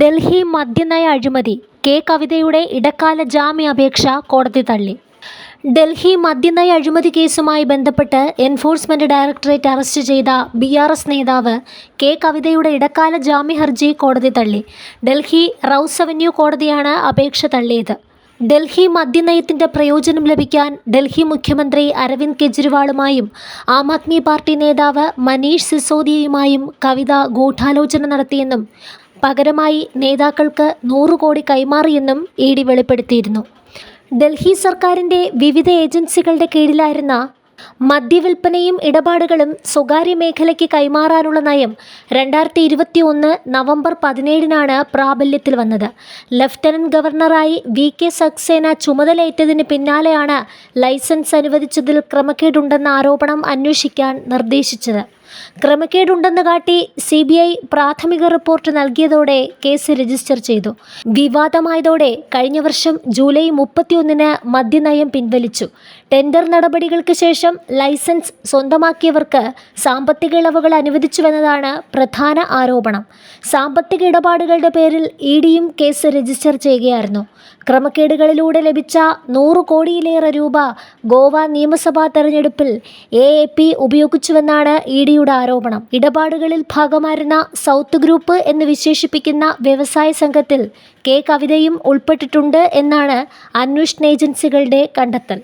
ഡൽഹി മദ്യനയ അഴിമതി കെ കവിതയുടെ ഇടക്കാല ജാമ്യാപേക്ഷ കോടതി തള്ളി. ഡൽഹി മദ്യനയ അഴിമതി കേസുമായി ബന്ധപ്പെട്ട് എൻഫോഴ്സ്മെന്റ് ഡയറക്ടറേറ്റ് അറസ്റ്റ് ചെയ്ത ബി ആർ എസ് നേതാവ് കെ കവിതയുടെ ഇടക്കാല ജാമ്യ ഹർജി കോടതി തള്ളി. ഡൽഹി റൌസ് അവന്യൂ കോടതിയാണ് അപേക്ഷ തള്ളിയത്. ഡൽഹി മദ്യനയത്തിന്റെ പ്രയോജനം ലഭിക്കാൻ ഡൽഹി മുഖ്യമന്ത്രി അരവിന്ദ് കെജ്രിവാളുമായും ആം ആദ്മി പാർട്ടി നേതാവ് മനീഷ് സിസോദിയയുമായും കവിത ഗൂഢാലോചന നടത്തിയെന്നും പകരമായി നേതാക്കൾക്ക് നൂറ് കോടി കൈമാറിയെന്നും ഇ ഡി വെളിപ്പെടുത്തിയിരുന്നു. ഡൽഹി സർക്കാരിന്റെ വിവിധ ഏജൻസികളുടെ കീഴിലായിരുന്ന മദ്യവിൽപ്പനയും ഇടപാടുകളും സ്വകാര്യ മേഖലയ്ക്ക് കൈമാറാനുള്ള നയം രണ്ടായിരത്തി ഇരുപത്തി ഒന്ന് നവംബർ പതിനേഴിനാണ് പ്രാബല്യത്തിൽ വന്നത്. ലഫ്റ്റനന്റ് ഗവർണറായി വി കെ സക്സേന ചുമതലയേറ്റതിന് പിന്നാലെയാണ് ലൈസൻസ് അനുവദിച്ചതിൽ ക്രമക്കേടുണ്ടെന്ന ആരോപണം അന്വേഷിക്കാൻ നിർദ്ദേശിച്ചത്. ക്രമക്കേടുണ്ടെന്ന് കാട്ടി സി ബി ഐ പ്രാഥമിക റിപ്പോർട്ട് നൽകിയതോടെ കേസ് രജിസ്റ്റർ ചെയ്തു. വിവാദമായതോടെ കഴിഞ്ഞ വർഷം ജൂലൈ മുപ്പത്തിയൊന്നിന് മദ്യനയം പിൻവലിച്ചു. ടെൻഡർ നടപടികൾക്ക് ശേഷം ലൈസൻസ് സ്വന്തമാക്കിയവർക്ക് സാമ്പത്തിക ഇളവുകൾ അനുവദിച്ചുവെന്നതാണ് പ്രധാന ആരോപണം. സാമ്പത്തിക ഇടപാടുകളുടെ പേരിൽ ഇ ഡിയും കേസ് രജിസ്റ്റർ ചെയ്യുകയായിരുന്നു. ക്രമക്കേടുകളിലൂടെ ലഭിച്ച നൂറ് കോടിയിലേറെ രൂപ ഗോവ നിയമസഭാ തെരഞ്ഞെടുപ്പിൽ എ എ പി ഉപയോഗിച്ചുവെന്നാണ് ഇ ഡിയുടെ ആരോപണം. ഇടപാടുകളിൽ ഭാഗമായിരുന്ന സൗത്ത് ഗ്രൂപ്പ് എന്ന് വിശേഷിപ്പിക്കുന്ന വ്യവസായ സംഘത്തിൽ കെ. കവിതയും ഉൾപ്പെട്ടിട്ടുണ്ട് എന്നാണ് അന്വേഷണ ഏജൻസികളുടെ കണ്ടെത്തൽ.